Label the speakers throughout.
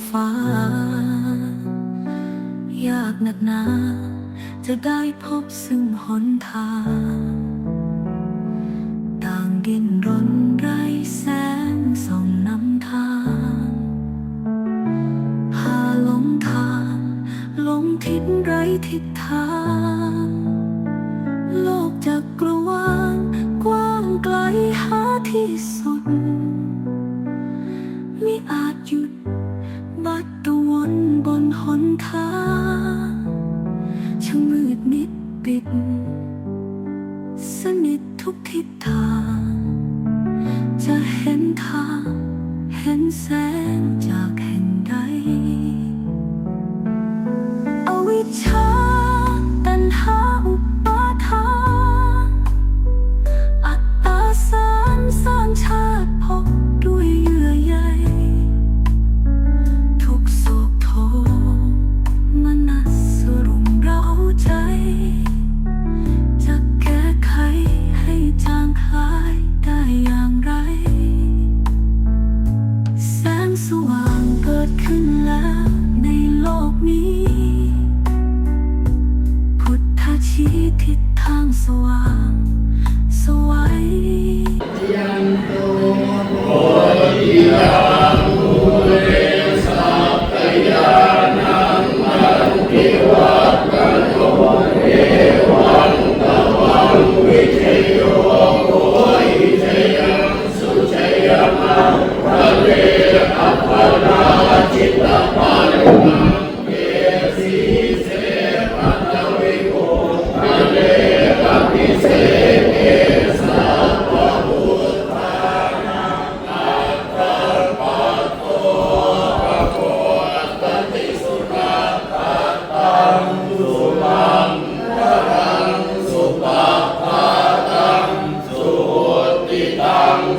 Speaker 1: องฟ้า ยากหนักหนา จะได้พบซึ่งหนทาง ต่างดิ้นรนไร้แสงส่องนำทางพาหลงทางหลงทิศไร้ทิศทาง สนิททุกทิศทาง จะเห็นทาง เห็นแสงจากแห่งใด อวิชชา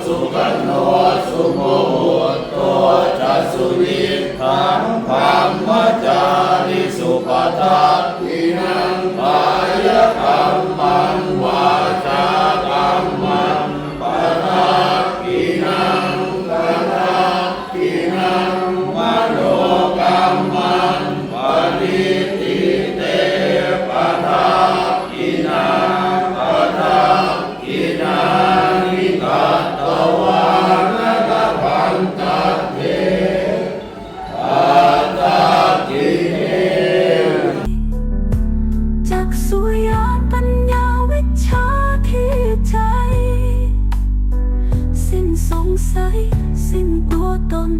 Speaker 1: สุขันโนสุโมโตจัสุนิทัง
Speaker 2: ธรรมจาริสุปทา
Speaker 1: สุญญาณปัญญาวิชาที่ใจสิ้นสงสัยสิ้นตัวตน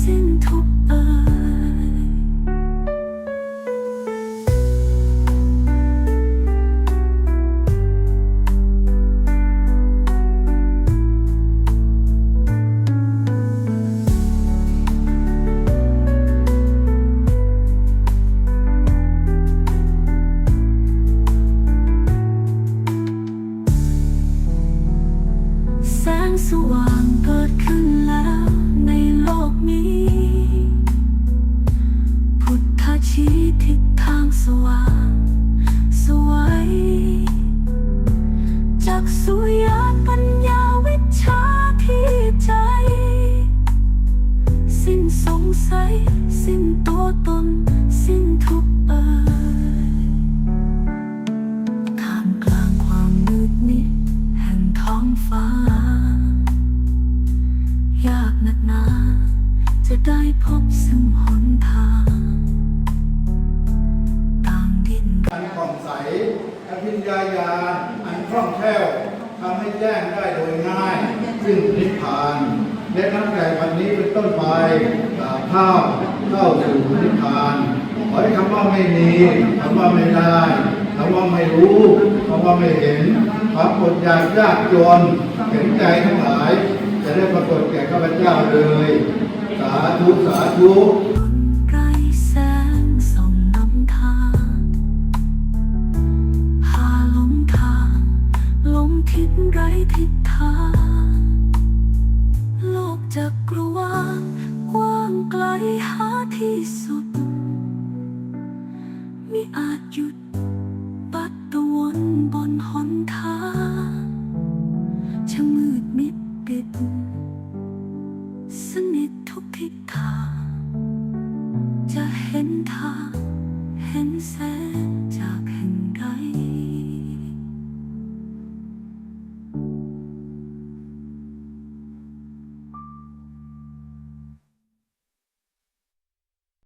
Speaker 1: สิ้นทุกเอ่ย สว่างเกิดขึ้นแล้วในโลกนี้ พุทธชี้ทิศทางสว่าง อัน
Speaker 3: ผ่องใสอภิญญาญาณอันคล่องแคล่วทำให้แจ้งได้โดยง่าย ซึ่งนิพพานและนับแต่วันนี้เป็นต้นไปข้าวเข้าสู่นิพพานขอให้คำว่าไม่มีคำว่าไม่ได้คำว่าไม่รู้คำว่าไม่เห็นความอดอยากยากจนเห็นใจทั้งหลาย จะได้ปรากฏแก่ข้าพเจ้าเลย สาธุ สาธุ
Speaker 1: คิดไร้ทิศทาง โลกจักรวาลกว้างไกลหาที่สุด